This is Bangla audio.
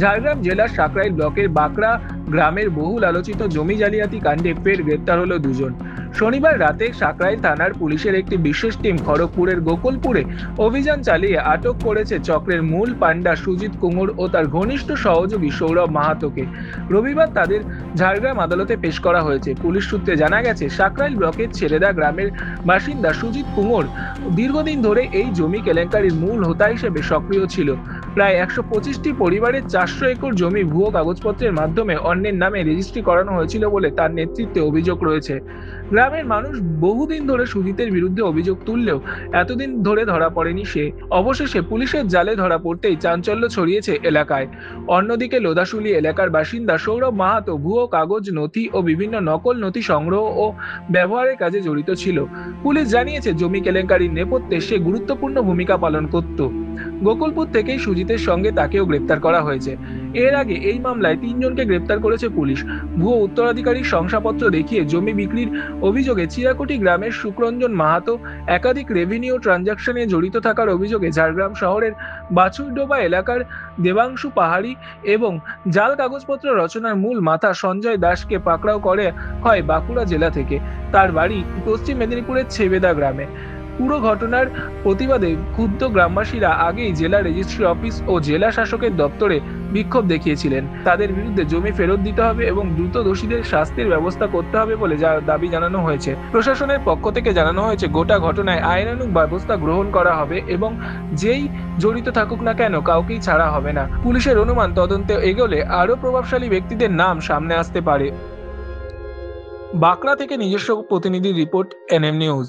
ঝাড়গ্রাম জেলার সাকরাইল ব্লকের বাঁকড়া গ্রামের বহুল আলোচিত জমি জালিয়াতি কাণ্ডে ফের গ্রেপ্তার হলো দুজন। শনিবার রাতে সাকরাইল থানার পুলিশের একটি বিশেষ টিম খড়গপুরের গোকুলপুরে অভিযান চালিয়ে আটক করেছে চক্রের মূল পাণ্ডা সুজিত কুমোর ও তার ঘনিষ্ঠ সহযোগী সৌরভ মাহাতোকে। রবিবার তাদের ঝাড়গ্রাম আদালতে পেশ করা হয়েছে। পুলিশ সূত্রে জানা গেছে সাকরাইল ব্লকের ছেলেদা গ্রামের বাসিন্দা সুজিত কুমোর দীর্ঘদিন ধরে এই জমি কেলেঙ্কারির মূল হোতা হিসেবে সক্রিয় ছিল। প্রায় একশো পঁচিশটি পরিবারের চারশো একর জমি ভুয়ো কাগজপত্রের মাধ্যমে অন্যের নামে রেজিস্ট্রি করানো হয়েছিল বলে তার নেতৃত্বে অভিযোগ রয়েছে। গ্রামের মানুষ বহুদিন ধরে সুজিতের বিরুদ্ধে অভিযোগ তুললেও এতদিন ধরে ধরা পড়েনি সে। অবশেষে পুলিশের জালে ধরা পড়তেই চাঞ্চল্য ছড়িয়েছে এলাকায়। অন্যদিকে লোদাশুলি এলাকার বাসিন্দা সৌরভ মাহাতো ভুয়ো কাগজ, নথি ও বিভিন্ন নকল নথি সংগ্রহ ও ব্যবহারের কাজে জড়িত ছিল। পুলিশ জানিয়েছে, জমি কেলেঙ্কারির নেপথ্যে সে গুরুত্বপূর্ণ ভূমিকা পালন করত। গোকুলপুর থেকেই সুজিতের সঙ্গে তাকেও গ্রেপ্তার করা হয়েছে। এর আগে এই মামলায় তিনজনকে গ্রেপ্তার করেছে পুলিশ। ভুয়ো উত্তরাধিকারীর শংসাপত্র দেখিয়ে জমি বিক্রির অভিযোগে চিরাকুটি গ্রামের সুকরঞ্জন মাহাতো একাধিক রেভিনিউ ট্রানজাকশনে জড়িত থাকার অভিযোগে ঝাড়গ্রাম শহরের বাছুরডোবা এলাকার দেবাংশু পাহাড়ি এবং জাল কাগজপত্র রচনার মূল মাথা সঞ্জয় দাসকে পাকড়াও করে হয় বাঁকুড়া জেলা থেকে। তার বাড়ি পশ্চিম মেদিনীপুরের ছেবেদা গ্রামে। পুরো ঘটনার প্রতিবাদে ক্ষুব্ধ গ্রামবাসীরা আগেই জেলা রেজিস্ট্রি অফিস ও জেলা শাসকের দপ্তরে বিক্ষোভ দেখিয়েছিলেন। তাদের বিরুদ্ধে জমি ফেরত দিতে হবে এবং দ্রুত দোষীদের শাস্তির ব্যবস্থা করতে হবে বলে যা দাবি জানানো হয়েছে। প্রশাসনের পক্ষ থেকে জানানো হয়েছে, গোটা ঘটনায় আইনানুগ ব্যবস্থা গ্রহণ করা হবে এবং যেই জড়িত থাকুক না কেন কাউকেই ছাড়া হবে না। পুলিশের অনুমান তদন্তে এগোলে আরও প্রভাবশালী ব্যক্তিদের নাম সামনে আসতে পারে। বাঁকড়া থেকে নিজস্ব প্রতিনিধি রিপোর্ট, এনএম নিউজ।